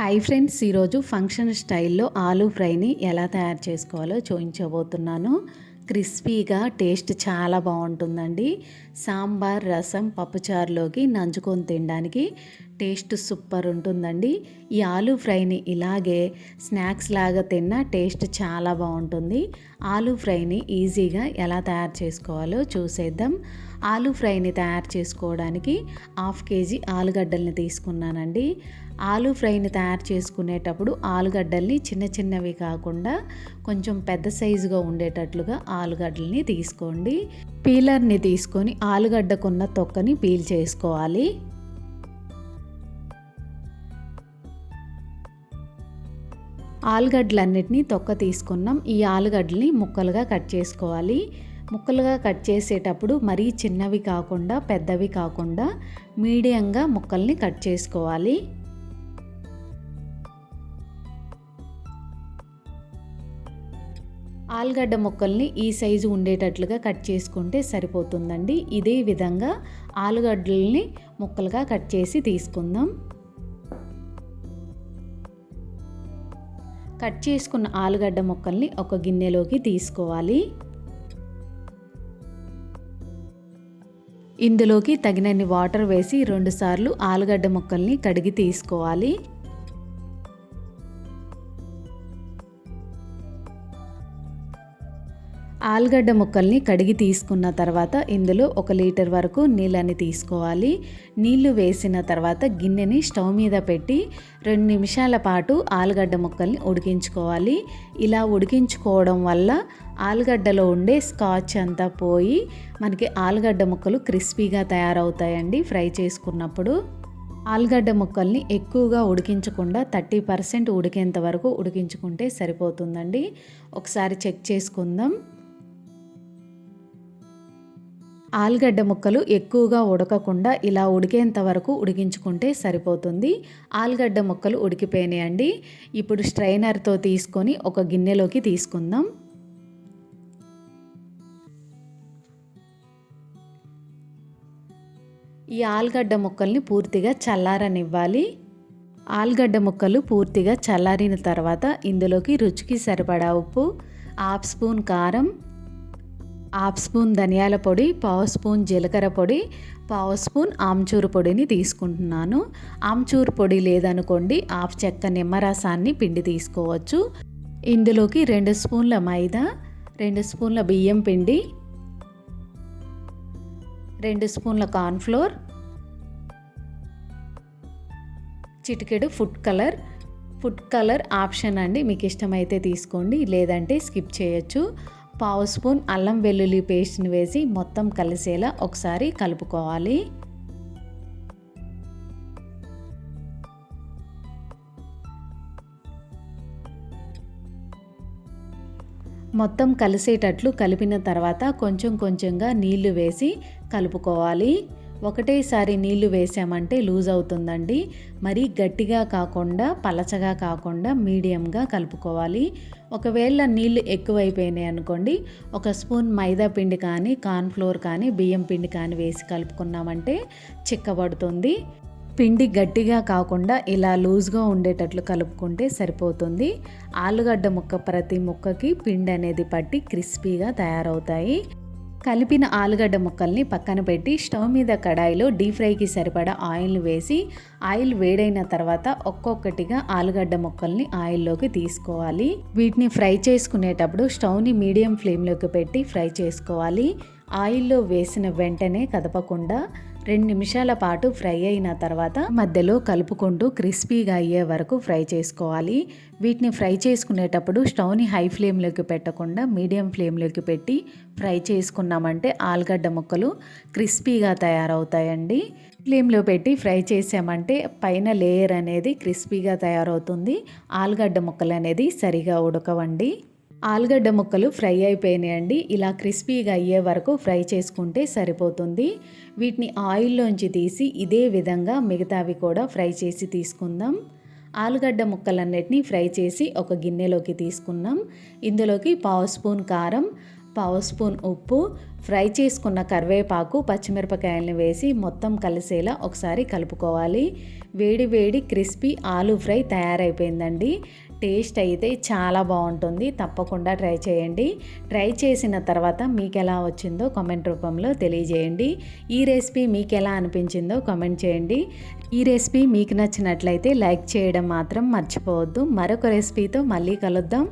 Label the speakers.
Speaker 1: Hi friends ఈరోజు function స్టైల్లో ఆలూ ఫ్రైని ఎలా తయారు చేసుకోవాలో చూపించబోతున్నాను క్రిస్పీగా టేస్ట్ చాలా బాగుంటుందండి. సాంబార్ రసం పప్పుచారులోకి నంచుకొని తినడానికి టేస్ట్ సూపర్ ఉంటుందండి. ఈ ఆలూ ఫ్రైని ఇలాగే స్నాక్స్ లాగా తిన్నా టేస్ట్ చాలా బాగుంటుంది. ఆలూ ఫ్రైని ఈజీగా ఎలా తయారు చేసుకోవాలో చూసేద్దాం. ఆలూ ఫ్రైని తయారు చేసుకోవడానికి హాఫ్ కేజీ ఆలుగడ్డల్ని తీసుకున్నానండి. ఆలూ ఫ్రైని తయారు చేసుకునేటప్పుడు ఆలుగడ్డల్ని చిన్న చిన్నవి కాకుండా కొంచెం పెద్ద సైజుగా ఉండేటట్లుగా ఆలుగడ్డల్ని తీసుకోండి. పీలర్ని తీసుకొని ఆలుగడ్డకున్న తొక్కని పీల్ చేసుకోవాలి ఆలుగడ్డలన్నిటినీ తొక్క తీసుకున్నాం. ఈ ఆలుగడ్డల్ని ముక్కలుగా కట్ చేసుకోవాలి. ముక్కలుగా కట్ చేసేటప్పుడు మరీ చిన్నవి కాకుండా పెద్దవి కాకుండా మీడియంగా ముక్కల్ని కట్ చేసుకోవాలి. ఆలుగడ్డ ముక్కల్ని ఈ సైజు ఉండేటట్లుగా కట్ చేసుకుంటే సరిపోతుందండి. ఇదే విధంగా ఆలుగడ్డల్ని ముక్కలుగా కట్ చేసి తీసుకుందాం. కట్ చేసుకున్న ఆలుగడ్డ ముక్కల్ని ఒక గిన్నెలోకి తీసుకోవాలి. ఇందులోకి తగినన్ని వాటర్ వేసి రెండుసార్లు ఆలుగడ్డ ముక్కల్ని కడిగి తీసుకోవాలి. ఆలుగడ్డ ముక్కల్ని కడిగి తీసుకున్న తర్వాత ఇందులో ఒక లీటర్ వరకు నీళ్ళని తీసుకోవాలి. నీళ్ళు వేసిన తర్వాత గిన్నెని స్టవ్ మీద పెట్టి రెండు నిమిషాల పాటు ఆలుగడ్డ ముక్కల్ని ఉడికించుకోవాలి. ఇలా ఉడికించుకోవడం వల్ల ఆలుగడ్డలో ఉండే స్కాచ్ అంతా పోయి మనకి ఆలుగడ్డ ముక్కలు క్రిస్పీగా తయారవుతాయండి ఫ్రై చేసుకున్నప్పుడు. ఆలుగడ్డ ముక్కల్ని ఎక్కువగా ఉడికించకుండా థర్టీ పర్సెంట్ ఉడికేంత వరకు ఉడికించుకుంటే సరిపోతుందండి. ఒకసారి చెక్ చేసుకుందాం. ఆలుగడ్డ ముక్కలు ఎక్కువగా ఉడకకుండా ఇలా ఉడికేంత వరకు ఉడికించుకుంటే సరిపోతుంది. ఆలుగడ్డ ముక్కలు ఉడికిపోయినాయండి. ఇప్పుడు స్ట్రైనర్తో తీసుకొని ఒక గిన్నెలోకి తీసుకుందాం. ఈ ఆలుగడ్డ ముక్కల్ని పూర్తిగా చల్లారనివ్వాలి. ఆలుగడ్డ ముక్కలు పూర్తిగా చల్లారిన తర్వాత ఇందులోకి రుచికి సరిపడా ఉప్పు హాఫ్ స్పూన్ కారం హాఫ్ స్పూన్ ధనియాల పొడి పావు స్పూన్ జీలకర్ర పొడి పావు స్పూన్ ఆమ్చూరు పొడిని తీసుకుంటున్నాను. ఆమ్చూరు పొడి లేదనుకోండి హాఫ్ చెక్క నిమ్మరసాన్ని పిండి తీసుకోవచ్చు. ఇందులోకి రెండు స్పూన్ల మైదా రెండు స్పూన్ల బియ్యం పిండి రెండు స్పూన్ల కార్న్ఫ్లోర్ చిటికెడు food colour. Food colour option అండి మీకు ఇష్టమైతే తీసుకోండి లేదంటే స్కిప్ చేయొచ్చు. పావు స్పూన్ అల్లం వెల్లుల్లి పేస్ట్ని వేసి మొత్తం కలిసేలా ఒకసారి కలుపుకోవాలి. మొత్తం కలిసేటట్లు కలిపిన తర్వాత కొంచెం కొంచెంగా నీళ్ళు వేసి కలుపుకోవాలి. ఒకటేసారి నీళ్ళు వేసామంటే లూజ్ అవుతుందండి. మరీ గట్టిగా కాకుండా పలచగా కాకుండా మీడియంగా కలుపుకోవాలి. ఒకవేళ నీళ్ళు ఎక్కువైపోయినాయి అనుకోండి ఒక స్పూన్ మైదా పిండి కానీ కార్న్ఫ్లోర్ కానీ బియ్యం పిండి కానీ వేసి కలుపుకున్నామంటే చిక్కబడుతుంది. పిండి గట్టిగా కాకుండా ఇలా లూజ్గా ఉండేటట్లు కలుపుకుంటే సరిపోతుంది. ఆలుగడ్డ ముక్క ప్రతి ముక్కకి పిండి అనేది పట్టి క్రిస్పీగా తయారవుతాయి. కలిపిన ఆలుగడ్డ ముక్కల్ని పక్కన పెట్టి స్టవ్ మీద కడాయిలో డీప్ ఫ్రైకి సరిపడా ఆయిల్ వేసి ఆయిల్ వేడైన తర్వాత ఒక్కొక్కటిగా ఆలుగడ్డ ముక్కల్ని ఆయిల్లోకి తీసుకోవాలి. వీటిని ఫ్రై చేసుకునేటప్పుడు స్టవ్ని మీడియం ఫ్లేమ్లోకి పెట్టి ఫ్రై చేసుకోవాలి. ఆయిల్లో వేసిన వెంటనే కదపకుండా రెండు నిమిషాల పాటు ఫ్రై అయిన తర్వాత మధ్యలో కలుపుకుంటూ క్రిస్పీగా అయ్యే వరకు ఫ్రై చేసుకోవాలి. వీటిని ఫ్రై చేసుకునేటప్పుడు స్టవ్ని హై ఫ్లేమ్లోకి పెట్టకుండా మీడియం ఫ్లేమ్లోకి పెట్టి ఫ్రై చేసుకున్నామంటే ఆలుగడ్డ ముక్కలు క్రిస్పీగా తయారవుతాయండి. ఫ్లేమ్లో పెట్టి ఫ్రై చేసామంటే పైన లేయర్ అనేది క్రిస్పీగా తయారవుతుంది. ఆలుగడ్డ ముక్కలు అనేది సరిగా ఉడకవండి. ఆలుగడ్డ ముక్కలు ఫ్రై అయిపోయినాయండి. ఇలా క్రిస్పీగా అయ్యే వరకు ఫ్రై చేసుకుంటే సరిపోతుంది. వీటిని ఆయిల్లోంచి తీసి ఇదే విధంగా మిగతావి కూడా ఫ్రై చేసి తీసుకుందాం. ఆలుగడ్డ ముక్కలన్నిటినీ ఫ్రై చేసి ఒక గిన్నెలోకి తీసుకున్నాం. ఇందులోకి పావు స్పూన్ కారం పావు స్పూన్ ఉప్పు ఫ్రై చేసుకున్న కరివేపాకు పచ్చిమిరపకాయలను వేసి మొత్తం కలిసేలా ఒకసారి కలుపుకోవాలి. వేడి వేడి క్రిస్పీ ఆలు ఫ్రై తయారైపోయిందండి. టేస్ట్ అయితే చాలా బాగుంటుంది. తప్పకుండా ట్రై చేయండి. ట్రై చేసిన తర్వాత మీకు ఎలా వచ్చిందో కామెంట్ రూపంలో తెలియజేయండి. ఈ రెసిపీ మీకు ఎలా అనిపించిందో కామెంట్ చేయండి. ఈ రెసిపీ మీకు నచ్చినట్లయితే లైక్ చేయడం మాత్రం మర్చిపోవద్దు. మరొక రెసిపీతో మళ్ళీ కలుద్దాం.